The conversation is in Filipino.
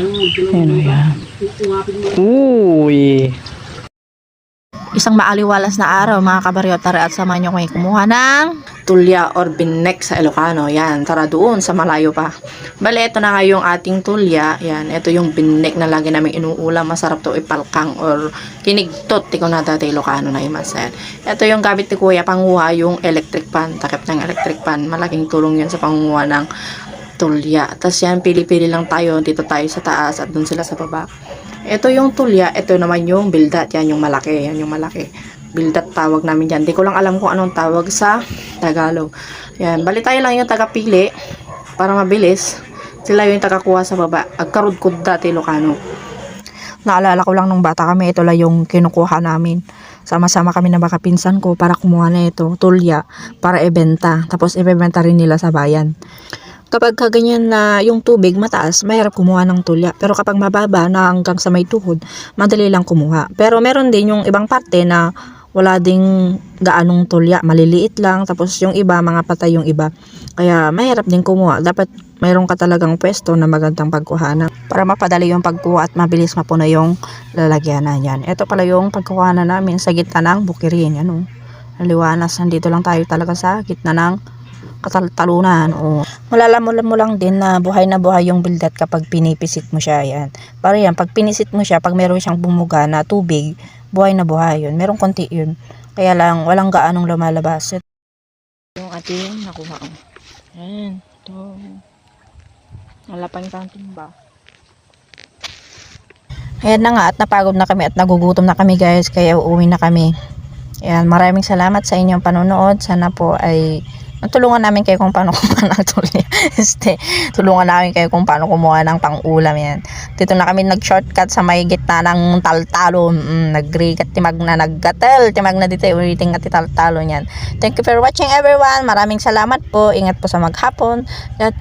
Ayan, ayan. Uy. Isang maaliwalas na araw mga kabaryotare at samahan nyo kayo kumuha ng tulya or binek sa Ilocano. Yan, tara doon sa malayo pa. Bale, ito na nga yung ating tulya. Yan, ito yung binek na lagi namin inuulam. Masarap to ipalkang or kinigtot. Tiko na dati Ilocano na imasen. Ito yung gamit ni Kuya, panguha yung electric pan. Takip ng electric pan. Malaking tulong yun sa panguha ng tulya. Tapos yan, pili-pili lang tayo. Dito tayo sa taas at doon sila sa baba. Ito yung tulya, ito naman yung bildat. Yan yung malaki, yan yung malaki. Bildat tawag namin dyan. Di ko lang alam kung anong tawag sa Tagalog. Yan, bali tayo lang yung tagapili para mabilis. Sila yung tagakuha sa baba. Agkarudkod dati Ilocano. Naalala ko lang nung bata kami, ito lang yung kinukuha namin. Sama-sama kami na baka pinsan ko para kumuha na ito, tulya, para ibenta. Tapos ibebenta rin nila sa bayan. Kapag kaganyan na yung tubig mataas, mahirap kumuha ng tulya. Pero kapag mababa na hanggang sa may tuhod, madali lang kumuha. Pero meron din yung ibang parte na wala ding gaanong tulya, maliliit lang. Tapos yung iba, mga patay yung iba. Kaya mahirap din kumuha. Dapat mayroon ka talagang pwesto na magandang pagkuhanan para mapadali yung pagkuha at mabilis mapuno yung lalagyanan yan. Ito pala yung pagkuhanan namin sa gitna ng bukirin. Yan o. Naliwanas, nandito lang tayo talaga sa gitna ng kataltalunan o malalaman mo lang din na buhay na buhay yung bildat kapag pinipisit mo siya yan. Para yan pag pinisit mo siya pag meron siyang bumuga na tubig buhay na buhay yun. Merong konti yun. Kaya lang walang gaanong lumalabas. Yung ating nakuha oh. yan ito. Nalapan kang timba. Ayan na nga at napagod na kami at nagugutom na kami guys. Kaya uuwi na kami. Ayan, maraming salamat sa inyong panonood. Sana po ay natulungan namin kayo kung paano kumuha ng tulya. este, tulungan namin kayo kung paano kumuha ng pang-ulam yan. Dito na kami nag-shortcut sa may gitna ng taltalo. Mm, nag-rigat timag na naggatel. Timag na dito ulitin at taltalo yan. Thank you for watching everyone. Maraming salamat po. Ingat po sa maghapon. At